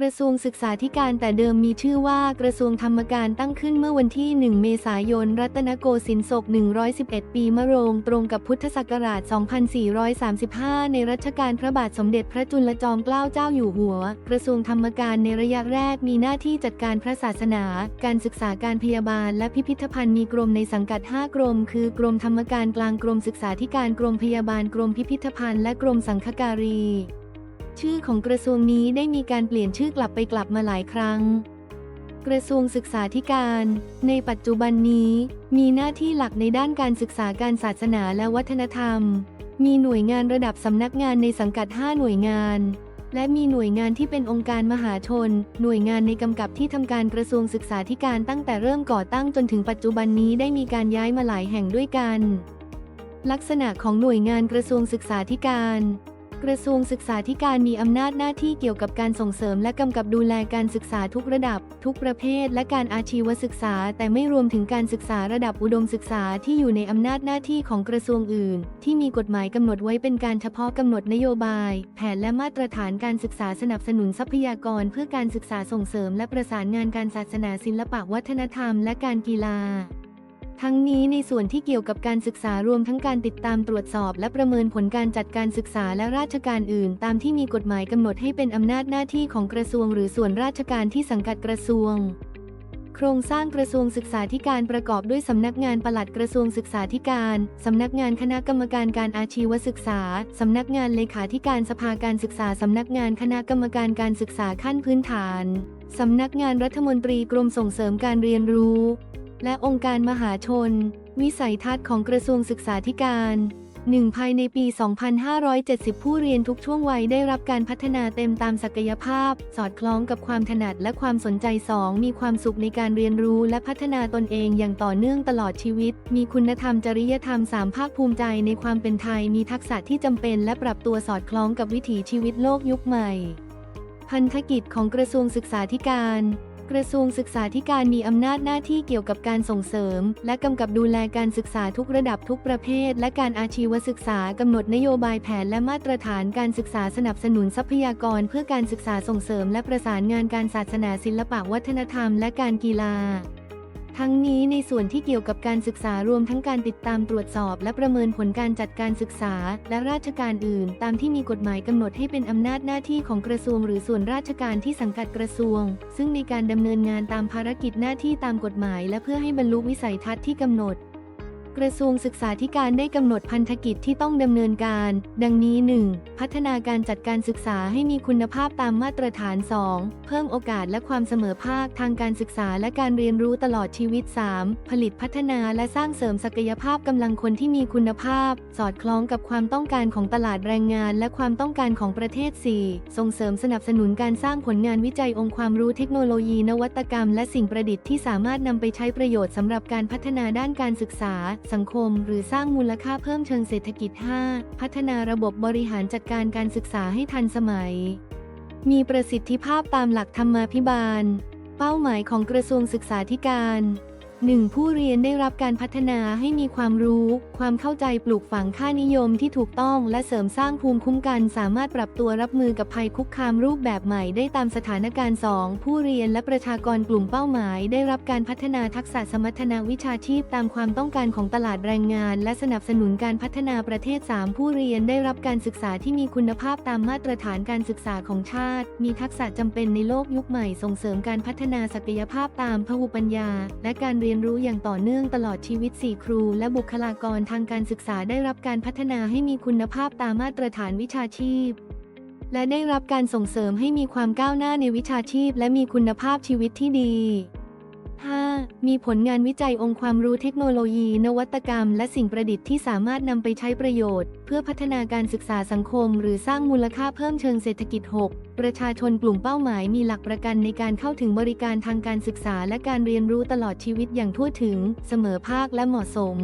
กระทรวงศึกษาธิการแต่เดิมมีชื่อว่ากระทรวงธรรมการตั้งขึ้นเมื่อวันที่ 1 เมษายน รัตนโกสินทร์ศก 111 ปีมะโรง ตรงกับพุทธศักราช 2435 ในรัชกาลพระบาทสมเด็จพระจุลจอมเกล้าเจ้าอยู่หัว กระทรวงธรรมการในระยะแรกมีหน้าที่จัดการพระศาสนา การศึกษาการพยาบาล และพิพิธภัณฑ์มีกรมในสังกัด 5 กรม คือกรมธรรมการกลางกรมศึกษาธิการกรมพยาบาลกรมพิพิธภัณฑ์และกรมสังฆการี ชื่อของกระทรวงนี้ได้มีการเปลี่ยนชื่อกลับไปกลับมาหลายครั้ง กระทรวงศึกษาธิการ ในปัจจุบันนี้ มีหน้าที่หลักในด้านการศึกษาการศาสนาและวัฒนธรรม มีหน่วยงานระดับสำนักงานในสังกัด 5 หน่วยงาน และมีหน่วยงานที่เป็นองค์การมหาชน หน่วยงานในกำกับที่ทำการกระทรวงศึกษาธิการตั้งแต่เริ่มก่อตั้งจนถึงปัจจุบันนี้ได้มีการย้ายมาหลายแห่งด้วยกันลักษณะของหน่วยงานกระทรวงศึกษาธิการ กระทรวงศึกษาธิการมีอำนาจหน้าที่เกี่ยวกับการส่งเสริมและกำกับดูแลการศึกษาทุกระดับ ทุกประเภท และการอาชีวศึกษา แต่ไม่รวมถึงการศึกษาระดับอุดมศึกษาที่อยู่ในอำนาจหน้าที่ของกระทรวงอื่น ที่มีกฎหมายกำหนดไว้เป็นการเฉพาะกำหนดนโยบาย แผนและมาตรฐานการศึกษาสนับสนุนทรัพยากร เพื่อการศึกษาส่งเสริม และประสานงานการศาสนาศิลปะวัฒนธรรม และการกีฬา ทั้งนี้ในส่วนที่เกี่ยวกับการศึกษารวมทั้งการติดตามตรวจสอบ และประเมินผลการจัดการศึกษาและราชการอื่น ตามที่มีกฎหมายกำหนดให้เป็นอำนาจหน้าที่ของกระทรวง หรือส่วนราชการที่สังกัดกระทรวง โครงสร้างกระทรวงศึกษาธิการประกอบด้วยสำนักงานปลัดกระทรวงศึกษาธิการ สำนักงานคณะกรรมการการอาชีวศึกษา สำนักงานเลขาธิการสภาการศึกษา สำนักงานคณะกรรมการการศึกษาขั้นพื้นฐาน สำนักงานรัฐมนตรีกรมส่งเสริมการเรียนรู้ และองค์การมหาชน วิสัยทัศน์ของกระทรวงศึกษาธิการ 1. ภายในปี 2570 ผู้เรียนทุกช่วงวัยได้รับการพัฒนาเต็มตามศักยภาพ สอดคล้องกับความถนัดและความสนใจ 2. มีความสุขในการเรียนรู้และพัฒนาตนเองอย่างต่อเนื่องตลอดชีวิต มีคุณธรรมจริยธรรม 3 ภาคภูมิใจในความเป็นไทย มีทักษะที่จำเป็นและปรับตัวสอดคล้องกับวิถีชีวิตโลกยุคใหม่ พันธกิจของกระทรวงศึกษาธิการ กระทรวงศึกษาธิการมีอำนาจหน้าที่เกี่ยวกับการส่งเสริม และกำกับดูแลการศึกษาทุกระดับทุกประเภท และการอาชีวศึกษากำหนดนโยบายแผนและมาตรฐานการศึกษาสนับสนุนทรัพยากร เพื่อการศึกษาส่งเสริม และประสานงานการศาสนาศิลปะวัฒนธรรม และการกีฬา ทั้งนี้ในส่วนที่เกี่ยวกับการศึกษารวมทั้งการติดตามตรวจสอบ และประเมินผลการจัดการศึกษา และราชการอื่น ตามที่มีกฎหมายกำหนดให้เป็นอำนาจหน้าที่ของกระทรวงหรือส่วนราชการที่สังกัดกระทรวง ซึ่งในการดำเนินงานตามภารกิจหน้าที่ตามกฎหมาย และเพื่อให้บรรลุวิสัยทัศน์ที่กำหนด กระทรวงศึกษาธิการได้กำหนดพันธกิจที่ต้องดำเนินการ ดังนี้ 1. พัฒนาการจัดการศึกษาให้มีคุณภาพตามมาตรฐาน 2. เพิ่มโอกาสและความเสมอภาคทางการศึกษาและการเรียนรู้ตลอดชีวิต 3. ผลิตพัฒนาและสร้างเสริมศักยภาพกำลังคนที่มีคุณภาพ สอดคล้องกับความต้องการของตลาดแรงงาน และความต้องการของประเทศ 4. ส่งเสริมสนับสนุนการสร้างผลงานวิจัยองค์ความรู้เทคโนโลยีนวัตกรรม และสิ่งประดิษฐ์ที่สามารถนำไปใช้ประโยชน์สำหรับการพัฒนาด้านการศึกษาสังคม หรือสร้างมูลค่าเพิ่มเชิงเศรษฐกิจ 5. พัฒนาระบบบริหารจัดการการศึกษาให้ทันสมัย มีประสิทธิภาพตามหลักธรรมาภิบาล เป้าหมายของกระทรวงศึกษาธิการ 1. ผู้เรียนได้รับการพัฒนาให้มีความรู้ ความเข้าใจปลูกฝังค่านิยมที่ถูกต้อง และเสริมสร้างภูมิคุ้มกัน สามารถปรับตัวรับมือกับภัยคุกคามรูปแบบใหม่ได้ตามสถานการณ์ 2. ผู้เรียนและประชากรกลุ่มเป้าหมาย ได้รับการพัฒนาทักษะสมรรถนะวิชาชีพตามความต้องการของตลาดแรงงาน และสนับสนุนการพัฒนาประเทศ 3. ผู้เรียนได้รับการศึกษาที่มีคุณภาพตามมาตรฐานการศึกษาของชาติ มีทักษะจำเป็นในโลกยุคใหม่ส่งเสริมการพัฒนาศักยภาพตามพหุปัญญา และการเรียนรู้อย่างต่อเนื่องตลอดชีวิต 4 ครู และบุคลากรทางการศึกษาได้รับการพัฒนาให้มีคุณภาพตามมาตรฐานวิชาชีพ และได้รับการส่งเสริมให้มีความก้าวหน้าในวิชาชีพ และมีคุณภาพชีวิตที่ดี 5. มีผลงานวิจัยองค์ความรู้เทคโนโลยี นวัตกรรม และสิ่งประดิษฐ์ที่สามารถนำไปใช้ประโยชน์ เพื่อพัฒนาการศึกษาสังคม หรือสร้างมูลค่าเพิ่มเชิงเศรษฐกิจ 6. ประชาชนกลุ่มเป้าหมายมีหลักประกันในการเข้าถึงบริการทางการศึกษาและการเรียนรู้ตลอดชีวิตอย่างทั่วถึง เสมอภาคและเหมาะสม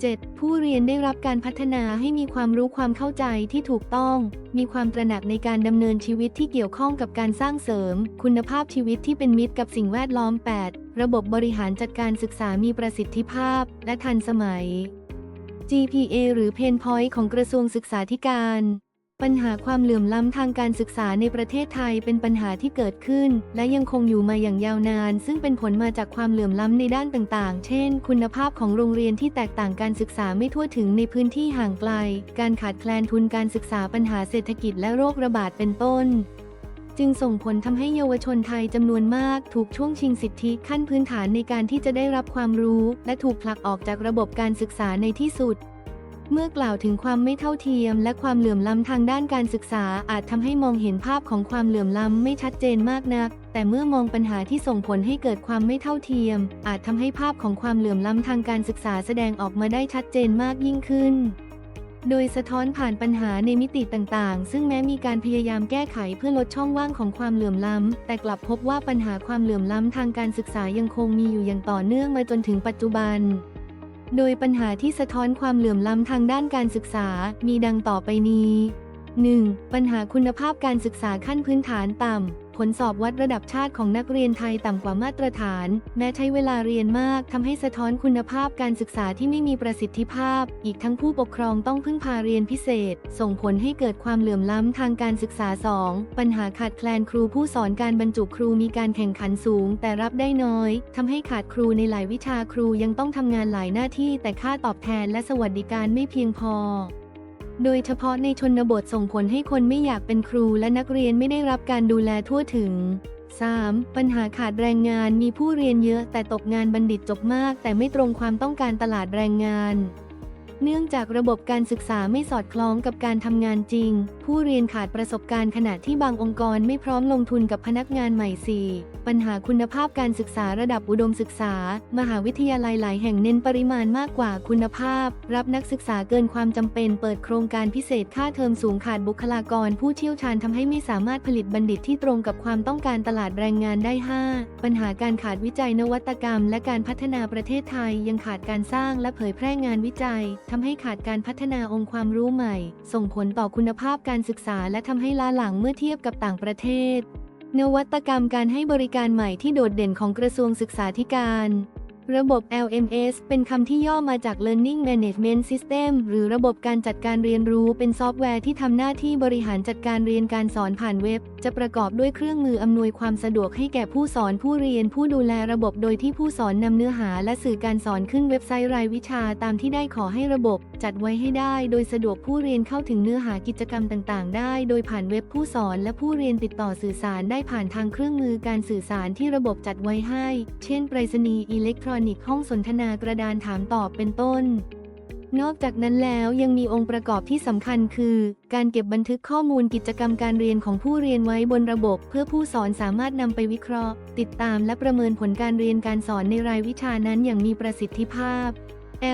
7. ผู้เรียนได้รับการพัฒนาให้มีความรู้ความเข้าใจที่ถูกต้อง มีความตระหนักในการดำเนินชีวิตที่เกี่ยวข้องกับการสร้างเสริม คุณภาพชีวิตที่เป็นมิตรกับสิ่งแวดล้อม 8. ระบบบริหารจัดการศึกษามีประสิทธิภาพ และทันสมัย GPA หรือเพนพอยต์ของกระทรวงศึกษาธิการ ปัญหาความเหลื่อมล้ำทางการศึกษาในประเทศไทยเป็นปัญหาที่เกิดขึ้น และยังคงอยู่มาอย่างยาวนาน ซึ่งเป็นผลมาจากความเหลื่อมล้ำในด้านต่างๆ เช่น คุณภาพของโรงเรียนที่แตกต่างการศึกษาไม่ทั่วถึงในพื้นที่ห่างไกล การขาดแคลนทุนการศึกษาปัญหาเศรษฐกิจและโรคระบาดเป็นต้นจึงส่งผลทำให้เยาวชนไทยจำนวนมาก ถูกช่วงชิงสิทธิขั้นพื้นฐานในการที่จะได้รับความรู้ และถูกผลักออกจากระบบการศึกษาในที่สุด เมื่อกล่าวถึงความไม่เท่าเทียม และความเหลื่อมล้ำทางด้านการศึกษา อาจทำให้มองเห็นภาพของความเหลื่อมล้ำไม่ชัดเจนมากนัก แต่เมื่อมองปัญหาที่ส่งผลให้เกิดความไม่เท่าเทียม อาจทำให้ภาพของความเหลื่อมล้ำทางการศึกษาแสดงออกมาได้ชัดเจนมากยิ่งขึ้น โดยสะท้อนผ่านปัญหาในมิติต่างๆ ซึ่งแม้มีการพยายามแก้ไขเพื่อลดช่องว่างของความเหลื่อมล้ำ แต่กลับพบว่าปัญหาความเหลื่อมล้ำทางการศึกษายังคงมีอยู่อย่างต่อเนื่องมาจนถึงปัจจุบัน โดยปัญหาที่สะท้อนความเหลื่อมล้ำทางด้านการศึกษา มีดังต่อไปนี้ 1. ปัญหาคุณภาพการศึกษาขั้นพื้นฐานต่ำ ผลสอบวัดระดับชาติของนักเรียนไทยต่ำกว่ามาตรฐาน แม้ใช้เวลาเรียนมากทำให้สะท้อนคุณภาพการศึกษาที่ไม่มีประสิทธิภาพ อีกทั้งผู้ปกครองต้องพึ่งพาเรียนพิเศษ ส่งผลให้เกิดความเหลื่อมล้ำทางการศึกษา 2. ปัญหาขาดแคลนครูผู้สอนการบรรจุครูมีการแข่งขันสูง แต่รับได้น้อยทำให้ขาดครูในหลายวิชาครูยังต้องทำงานหลายหน้าที่ แต่ค่าตอบแทนและสวัสดิการไม่เพียงพอ โดยเฉพาะในชนบทส่งผลให้คนไม่อยากเป็นครูและนักเรียนไม่ได้รับการดูแลทั่วถึง 3. ปัญหาขาดแรงงานมีผู้เรียนเยอะแต่ตกงานบัณฑิตจบมาก แต่ไม่ตรงความต้องการตลาดแรงงาน เนื่องจากระบบการศึกษาไม่สอดคล้องกับการทำงานจริง ผู้เรียนขาดประสบการณ์ขณะที่บางองค์กรไม่พร้อมลงทุนกับพนักงานใหม่ 4. ปัญหาคุณภาพการศึกษาระดับอุดมศึกษา มหาวิทยาลัยหลายแห่งเน้นปริมาณมากกว่าคุณภาพ รับนักศึกษาเกินความจำเป็น เปิดโครงการพิเศษค่าเทอมสูงขาดบุคลากร ผู้เชี่ยวชาญทำให้ไม่สามารถผลิตบัณฑิตที่ตรงกับความต้องการตลาดแรงงานได้ 5. ปัญหาการขาดวิจัยนวัตกรรม และการพัฒนาประเทศไทย ยังขาดการสร้างและเผยแพร่งานวิจัยทำให้ขาดการพัฒนาองค์ความรู้ใหม่ ส่งผลต่อคุณภาพการศึกษาและทำให้ล้าหลังเมื่อเทียบกับต่างประเทศ นวัตกรรมการให้บริการใหม่ที่โดดเด่นของกระทรวงศึกษาธิการ ระบบ LMS เป็นคำที่ย่อมาจาก Learning Management System หรือระบบการจัดการเรียนรู้ เป็นซอฟต์แวร์ที่ทำหน้าที่บริหารจัดการเรียนการสอนผ่านเว็บ จะประกอบด้วยเครื่องมืออำนวยความสะดวกให้แก่ผู้สอนผู้เรียน ผู้ดูแลระบบโดยที่ผู้สอนนำเนื้อหาและสื่อการสอนขึ้นเว็บไซต์รายวิชาตามที่ได้ขอให้ระบบ จัดไว้ให้ได้ โดยสะดวกผู้เรียนเข้าถึงเนื้อหากิจกรรมต่างๆ ได้ โดยผ่านเว็บผู้สอนและผู้เรียนติดต่อสื่อสารได้ผ่านทางเครื่องมือการสื่อสารที่ระบบจัดไว้ให้ เช่น ไปรษณีย์อิเล็กทรอนิกส์ห้องสนทนากระดานถามตอบเป็นต้น นอกจากนั้นแล้วยังมีองค์ประกอบที่สำคัญคือ การเก็บบันทึกข้อมูลกิจกรรมการเรียนของผู้เรียนไว้บนระบบ เพื่อผู้สอนสามารถนำไปวิเคราะห์ ติดตามและประเมินผลการเรียนการสอนในรายวิชานั้นอย่างมีประสิทธิภาพ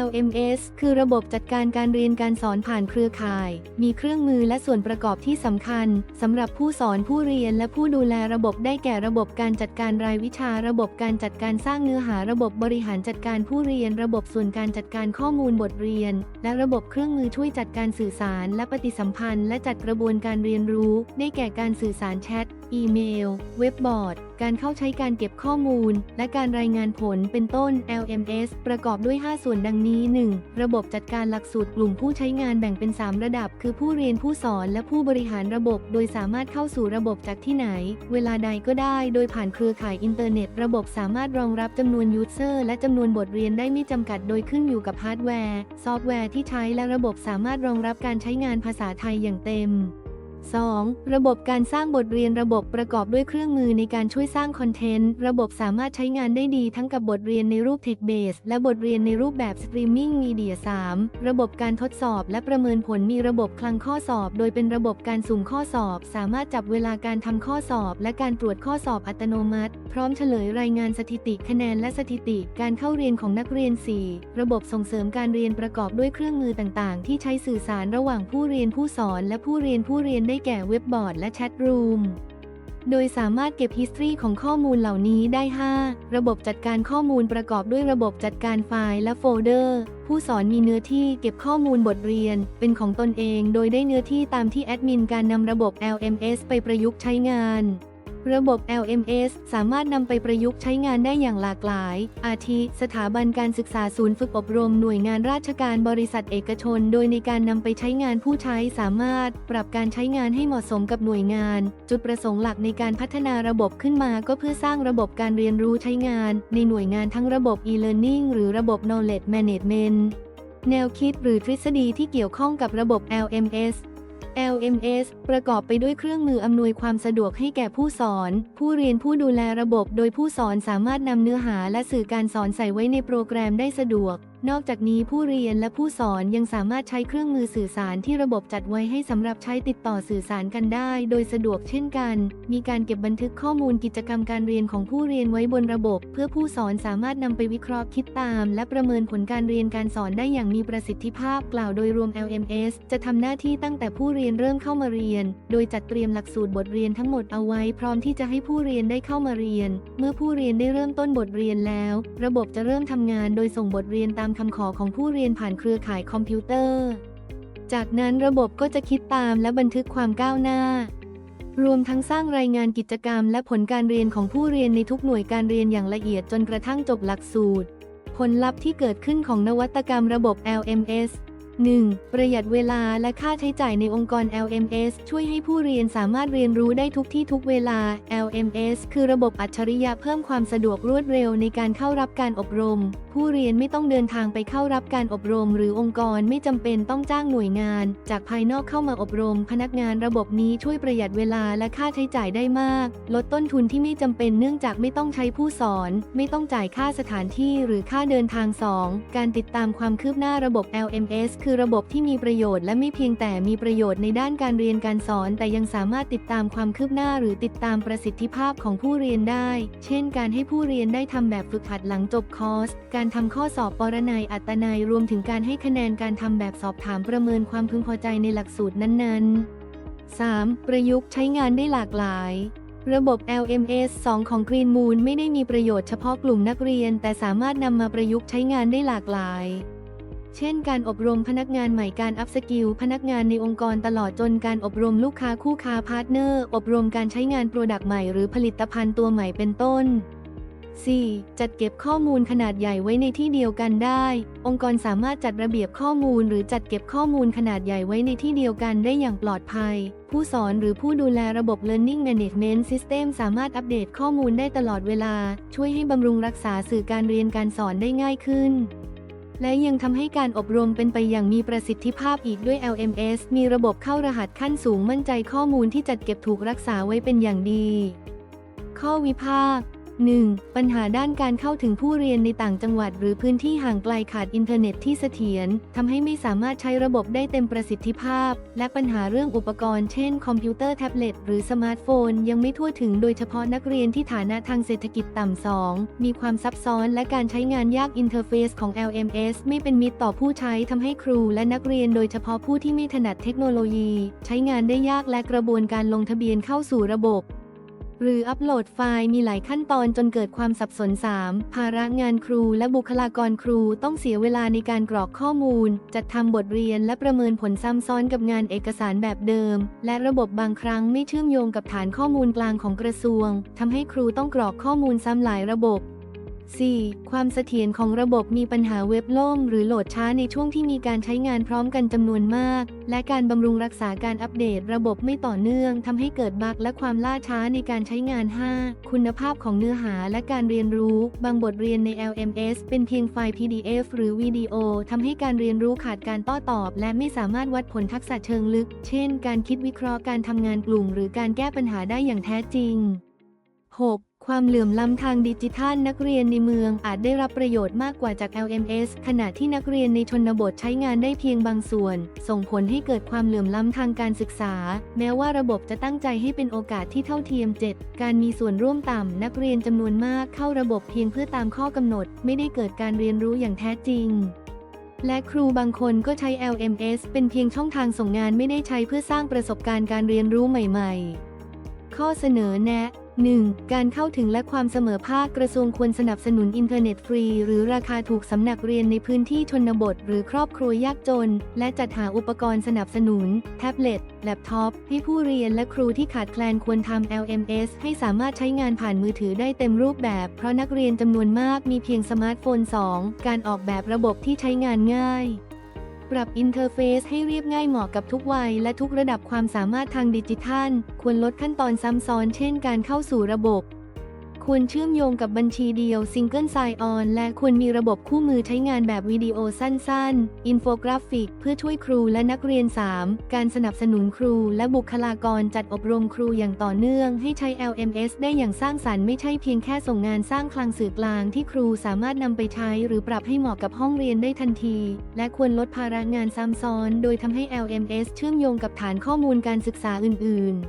LMS คือระบบจัดการการเรียนการสอนผ่านเครือข่าย มีเครื่องมือและส่วนประกอบที่สำคัญสำหรับผู้สอนผู้เรียนและผู้ดูแลระบบได้แก่ระบบการจัดการรายวิชา ระบบการจัดการสร้างเนื้อหา ระบบบริหารจัดการผู้เรียน ระบบส่วนการจัดการข้อมูลบทเรียน และระบบเครื่องมือช่วยจัดการสื่อสาร และปฏิสัมพันธ์ และจัดกระบวนการเรียนรู้ ได้แก่การสื่อสารแชทอีเมล เว็บบอร์ด การเข้าใช้การเก็บข้อมูล และการรายงานผลเป็นต้น LMS ประกอบด้วย 5 ส่วนดังนี้ 1. ระบบจัดการหลักสูตรกลุ่มผู้ใช้งานแบ่งเป็น 3 ระดับ คือผู้เรียนผู้สอนและผู้บริหารระบบ โดยสามารถเข้าสู่ระบบจากที่ไหน เวลาใดก็ได้ โดยผ่านเครือข่ายอินเทอร์เน็ต ระบบสามารถรองรับจำนวนยูเซอร์และจำนวนบทเรียนได้ไม่จำกัด โดยขึ้นอยู่กับฮาร์ดแวร์ ซอฟต์แวร์ที่ใช้และระบบสามารถรองรับการใช้งานภาษาไทยอย่างเต็ม 2. ระบบการสร้างบทเรียนระบบประกอบด้วยเครื่องมือในการช่วยสร้างคอนเทนต์ ระบบสามารถใช้งานได้ดีทั้งกับบทเรียนในรูป Text Base และบทเรียนในรูปแบบสตรีมมิ่งมีเดีย 3. ระบบการทดสอบและประเมินผลมีระบบคลังข้อสอบ โดยเป็นระบบการสุ่มข้อสอบ สามารถจับเวลาการทำข้อสอบ และการตรวจข้อสอบอัตโนมัติ พร้อมเฉลยรายงานสถิติคะแนนและสถิติ การเข้าเรียนของนักเรียน 4. ระบบส่งเสริมการเรียนประกอบด้วยเครื่องมือต่าง ๆ ที่ใช้สื่อสารระหว่างผู้เรียนผู้สอน และผู้เรียนผู้เรียนได้แก่เว็บบอร์ดและแชทรูม โดยสามารถเก็บ history ของข้อมูลเหล่านี้ได้ 5 ระบบจัดการข้อมูลประกอบด้วยระบบจัดการไฟล์และโฟลเดอร์ ผู้สอนมีเนื้อที่เก็บข้อมูลบทเรียน เป็นของตนเอง โดยได้เนื้อที่ตามที่แอดมินการนำระบบ LMS ไปประยุกต์ใช้งาน ระบบ LMS สามารถนำไปประยุกต์ใช้งานได้อย่างหลากหลาย อาทิ สถาบันการศึกษาศูนย์ฝึกอบรมหน่วยงานราชการบริษัทเอกชน โดยในการนำไปใช้งานผู้ใช้สามารถ ปรับการใช้งานให้เหมาะสมกับหน่วยงาน จุดประสงค์หลักในการพัฒนาระบบขึ้นมาก็เพื่อสร้างระบบการเรียนรู้ใช้งาน ในหน่วยงานทั้งระบบ e-learning หรือระบบ knowledge management แนวคิดหรือทฤษฎีที่เกี่ยวข้องกับระบบ LMS LMS ประกอบไปด้วยเครื่องมืออำนวยความสะดวกให้แก่ผู้สอน ผู้เรียนผู้ดูแลระบบ โดยผู้สอนสามารถนำเนื้อหาและสื่อการสอนใส่ไว้ในโปรแกรมได้สะดวก นอกจากนี้ผู้เรียนและผู้สอนยังสามารถใช้เครื่องมือสื่อสารที่ระบบจัดไว้ให้สำหรับใช้ติดต่อสื่อสารกันได้ โดยสะดวกเช่นกัน มีการเก็บบันทึกข้อมูลกิจกรรมการเรียนของผู้เรียนไว้บนระบบ เพื่อผู้สอนสามารถนำไปวิเคราะห์คิดตาม และประเมินผลการเรียนการสอนได้อย่างมีประสิทธิภาพกล่าวโดยรวม LMS จะทำหน้าที่ตั้งแต่ผู้เรียนเริ่มเข้ามาเรียน โดยจัดเตรียมหลักสูตรบทเรียนทั้งหมดเอาไว้พร้อมที่จะให้ผู้เรียนได้เข้ามาเรียน เมื่อผู้เรียนได้เริ่มต้นบทเรียนแล้ว ระบบจะเริ่มทำงานโดยส่งบทเรียนตามคำขอของผู้เรียนผ่านเครือข่ายคอมพิวเตอร์ จากนั้นระบบก็จะคิดตามและบันทึกความก้าวหน้ารวมทั้งสร้างรายงานกิจกรรมและผลการเรียนของผู้เรียนในทุกหน่วยการเรียนอย่างละเอียดจนกระทั่งจบหลักสูตร ผลลัพธ์ที่เกิดขึ้นของนวัตกรรมระบบ LMS 1. ประหยัดเวลาและค่าใช้จ่ายในองค์กร LMS ช่วยให้ผู้เรียนสามารถเรียนรู้ได้ทุกที่ทุกเวลา LMS คือระบบอัจฉริยะเพิ่มความสะดวกรวดเร็วในการเข้ารับการอบรม ผู้เรียนไม่ต้องเดินทางไปเข้ารับการอบรม หรือองค์กรไม่จำเป็นต้องจ้างหน่วยงาน จากภายนอกเข้ามาอบรม พนักงานระบบนี้ช่วยประหยัดเวลาและค่าใช้จ่ายได้มาก ลดต้นทุนที่ไม่จำเป็นเนื่องจากไม่ต้องใช้ผู้สอน ไม่ต้องจ่ายค่าสถานที่หรือค่าเดินทาง 2. การติดตามความคืบหน้าระบบ LMS คือระบบที่มีประโยชน์และไม่เพียงแต่มีประโยชน์ในด้านการเรียนการสอน แต่ยังสามารถติดตามความคืบหน้า หรือติดตามประสิทธิภาพของผู้เรียนได้ เช่น การให้ผู้เรียนได้ทำแบบฝึกหัดหลังจบคอร์ส การทำข้อสอบปรนัยอัตนัยรวมถึงการให้คะแนนการทำแบบสอบถามประเมินความพึงพอใจในหลักสูตรนั้นๆ 3. ประยุกต์ใช้งานได้หลากหลาย ระบบ LMS 2 ของ Green Moon ไม่ได้มีประโยชน์เฉพาะกลุ่มนักเรียน แต่สามารถนำมาประยุกต์ใช้งานได้หลากหลายเช่นการอบรมพนักงานใหม่การอัพสกิลพนักงานในองค์กรตลอดจนการอบรมลูกค้าคู่ค้าพาร์ทเนอร์ อบรมการใช้งานโปรดักต์ใหม่หรือผลิตภัณฑ์ตัวใหม่เป็นต้น 4. จัดเก็บข้อมูลขนาดใหญ่ไว้ในที่เดียวกันได้ องค์กรสามารถจัดระเบียบข้อมูลหรือจัดเก็บข้อมูลขนาดใหญ่ไว้ในที่เดียวกันได้อย่างปลอดภัย ผู้สอนหรือผู้ดูแลระบบ Learning Management System สามารถอัปเดตข้อมูลได้ตลอดเวลา ช่วยให้บำรุงรักษาสื่อการเรียนการสอนได้ง่ายขึ้นและยังทำให้การอบรมเป็นไปอย่างมีประสิทธิภาพอีกด้วย LMS มีระบบเข้ารหัสขั้นสูงมั่นใจข้อมูลที่จัดเก็บถูกรักษาไว้เป็นอย่างดี ข้อวิพากษ์ 1. ปัญหาด้านการเข้าถึงผู้เรียนในต่างจังหวัด หรือพื้นที่ห่างไกลขาดอินเทอร์เน็ตที่เสถียรทำให้ไม่สามารถใช้ระบบได้เต็มประสิทธิภาพ และปัญหาเรื่องอุปกรณ์เช่น คอมพิวเตอร์แท็บเล็ตหรือสมาร์ทโฟน ยังไม่ทั่วถึงโดยเฉพาะนักเรียนที่ฐานะทางเศรษฐกิจต่ำสองมีความซับซ้อนและการใช้งานยากอินเทอร์เฟซของ LMS ไม่เป็นมิตรต่อผู้ใช้ทำให้ครูและนักเรียนโดยเฉพาะผู้ที่ไม่ถนัดเทคโนโลยี ใช้งานได้ยากและกระบวนการลงทะเบียนเข้าสู่ระบบ หรืออัปโหลดไฟล์มีหลายขั้นตอนจนเกิดความสับสน 3. ภาระงานครูและบุคลากรครูต้องเสียเวลาในการกรอกข้อมูล จัดทำบทเรียนและประเมินผลซ้ำซ้อนกับงานเอกสารแบบเดิม และระบบบางครั้งไม่เชื่อมโยงกับฐานข้อมูลกลางของกระทรวงทำให้ครูต้องกรอกข้อมูลซ้ำหลายระบบ 4. ความเสถียรของระบบมีปัญหาเว็บล่มหรือโหลดช้าในช่วงที่มีการใช้งานพร้อมกันจำนวนมาก และการบำรุงรักษาการอัปเดตระบบไม่ต่อเนื่องทำให้เกิดบั๊กและความล่าช้าในการใช้งาน 5. คุณภาพของเนื้อหาและการเรียนรู้ บางบทเรียนใน LMS เป็นเพียงไฟล์ PDF หรือวิดีโอทำให้การเรียนรู้ขาดการต้ตอบ และไม่สามารถวัดผลทักษะเชิงลึก เช่น การคิดวิเคราะห์การทำงานกลุ่ม หรือการแก้ปัญหาได้อย่างแท้จริง 6. ความเหลื่อมล้ำทางดิจิทัลนักเรียนในเมืองอาจได้รับประโยชน์มากกว่าจาก LMS ขณะที่นักเรียนในชนบทใช้งานได้เพียงบางส่วน ส่งผลให้เกิดความเหลื่อมล้ำทางการศึกษา แม้ว่าระบบจะตั้งใจให้เป็นโอกาสที่เท่าเทียม 7. การมีส่วนร่วมต่ำนักเรียนจำนวนมากเข้าระบบเพียงเพื่อตามข้อกำหนด ไม่ได้เกิดการเรียนรู้อย่างแท้จริงและครูบางคนก็ใช้ LMS เป็นเพียงช่องทางส่งงานไม่ได้ใช้เพื่อสร้างประสบการณ์การเรียนรู้ใหม่ ๆ ข้อเสนอแนะ 1. การเข้าถึงและความเสมอภาคกระทรวงควรสนับสนุนอินเทอร์เน็ตฟรี หรือราคาถูกสำนักเรียนในพื้นที่ชนบท หรือครอบครัวยากจน และจัดหาอุปกรณ์สนับสนุน แท็บเล็ต แล็ปท็อป ให้ผู้เรียนและครูที่ขาดแคลนควรทำ LMS ให้สามารถใช้งานผ่านมือถือได้เต็มรูปแบบ เพราะนักเรียนจำนวนมากมีเพียงสมาร์ทโฟน 2 การออกแบบระบบที่ใช้งานง่าย ปรับอินเทอร์เฟซให้เรียบง่ายเหมาะกับทุกวัย และทุกระดับความสามารถทางดิจิทัล ควรลดขั้นตอนซ้ำซ้อนเช่นการเข้าสู่ระบบ ควรเชื่อมโยงกับบัญชีเดียว Single Sign On และควรมีระบบคู่มือใช้งานแบบวิดีโอสั้นๆ อินโฟกราฟิก เพื่อช่วยครูและนักเรียน 3 การสนับสนุนครูและบุคลากรจัดอบรมครูอย่างต่อเนื่อง ให้ใช้ LMS ได้อย่างสร้างสรรค์ไม่ใช่เพียงแค่ส่งงานสร้างคลังสื่อกลางที่ครูสามารถนำไปใช้ หรือปรับให้เหมาะกับห้องเรียนได้ทันที และควรลดภาระงานซ้ำซ้อน โดยทำให้ LMS เชื่อมโยงกับฐานข้อมูลการศึกษาอื่น ๆ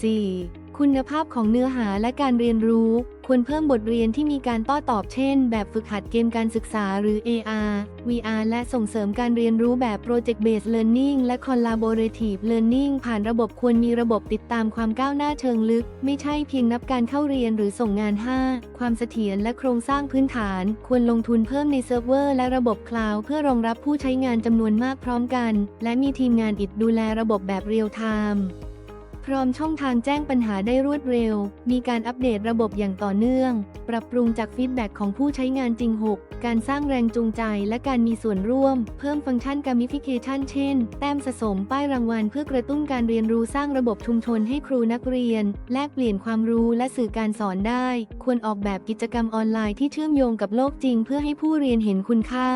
4. คุณภาพของเนื้อหาและการเรียนรู้ ควรเพิ่มบทเรียนที่มีการโต้อตอบเช่น แบบฝึกหัดเกมการศึกษาหรือ AR VR และส่งเสริมการเรียนรู้แบบ Project Based Learning และ Collaborative Learning ผ่านระบบควรมีระบบติดตามความก้าวหน้าเชิงลึก ไม่ใช่เพียงนับการเข้าเรียนหรือส่งงาน 5 ความเสถียรและโครงสร้างพื้นฐาน ควรลงทุนเพิ่มในเซิร์ฟเวอร์และระบบคลาวด์เพื่อรองรับผู้ใช้งานจำนวนมากพร้อมกัน และมีทีมงานอิดดูแลระบบแบบเรียลไทม์ พร้อมช่องทางแจ้งปัญหาได้รวดเร็ว มีการอัปเดตระบบอย่างต่อเนื่อง ปรับปรุงจากฟีดแบ็กของผู้ใช้งานจริง 6 การสร้างแรงจูงใจและการมีส่วนร่วม เพิ่มฟังก์ชัน gamification เช่น แต้มสะสมป้ายรางวัลเพื่อกระตุ้นการเรียนรู้สร้างระบบชุมชนให้ครูนักเรียน แลกเปลี่ยนความรู้และสื่อการสอนได้ ควรออกแบบกิจกรรมออนไลน์ที่เชื่อมโยงกับโลกจริง เพื่อให้ผู้เรียนเห็นคุณค่า